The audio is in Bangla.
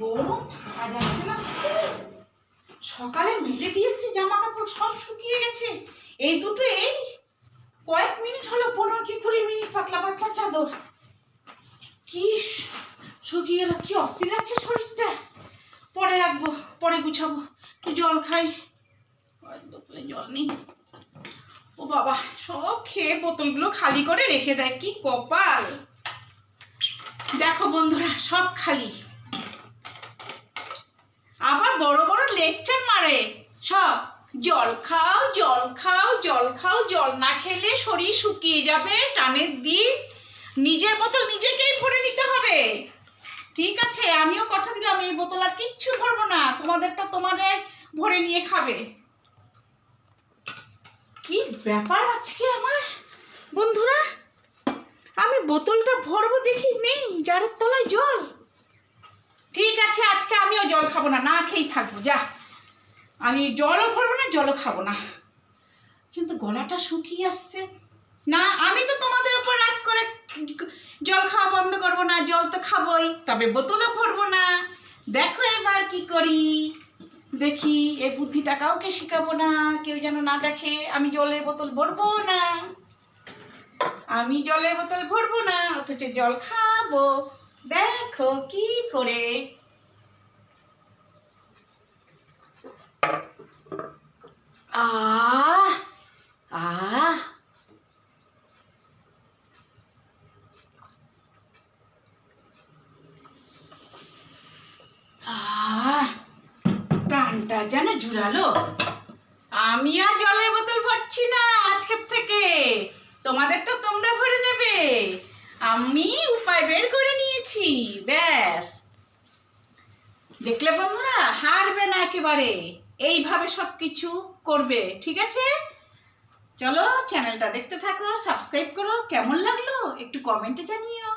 গরম সকালে মেলে দিয়েছি জামা কাপড় সব শুকিয়ে গেছে। এই দুটো এই কয়েক মিনিট হলো, পনেরো কি কুড়ি মিনিট পাতলা পাতলা চাদর। কি শুকিয়ে গেল, কি অস্থির লাগছে শরীরটা। পরে রাখব, পরে গুছাবো। একটু জল খাই। বোতলে জল নেই। ও বাবা, সব খেয়ে বোতলগুলো খালি করে রেখে দেয়, কি কপাল। দেখো বন্ধুরা, সব খালি। লেকচার মারে। সব, জল খাও জল খাও জল খাও, জল না খেলে শরীর শুকিয়ে যাবে, টানের দিক। নিজের বোতল নিজেকেই ভরে নিতে হবে। ঠিক আছে, আমিও কথা দিলাম, এই বোতল আর কিচ্ছু ভরবো না, তোমাদেরটা তোমাদের ভরে নিয়ে খাবে। কি ব্যাপার আজকে আমার? বন্ধুরা, আমি বোতলটা ভরবো দেখি, নেই যার তলায় জল। ঠিক আছে, আজকে আমিও জল খাব না না খেয়েই থাকব, যা। আমি জলও ভরবো না, জলও খাব না। কিন্তু গলাটা শুকিয়ে আসছে। না, আমি তো তোমাদের উপর রাগ করে জল খাওয়া বন্ধ করব না, জল তো খাবোই, তবে বোতলও ভরবো না। দেখো এবার কি করি। দেখি এই বুদ্ধিটা কাউকে শেখাবো না? কেউ যেন না দেখে আমি জলের বোতল ভরবো না। আমি জলের বোতল ভরবো না, অথচ জল খাব। দেখো কি করে? প্রাণটা যেন জুড়ালো। আমি আর জলের বোতল ভরছি না আজকের থেকে। তোমাদের তো তোমরা ভরে নেবে। আমি উপায় বের করে নিয়েছি ব্যাস। দেখলে বন্ধুরা, হারবে না একেবারে। এইভাবে সব কিছু করবে, ঠিক আছে? চলো চ্যানেলটা দেখতে থাকো, সাবস্ক্রাইব করো, কেমন লাগল একটু কমেন্টে জানিও।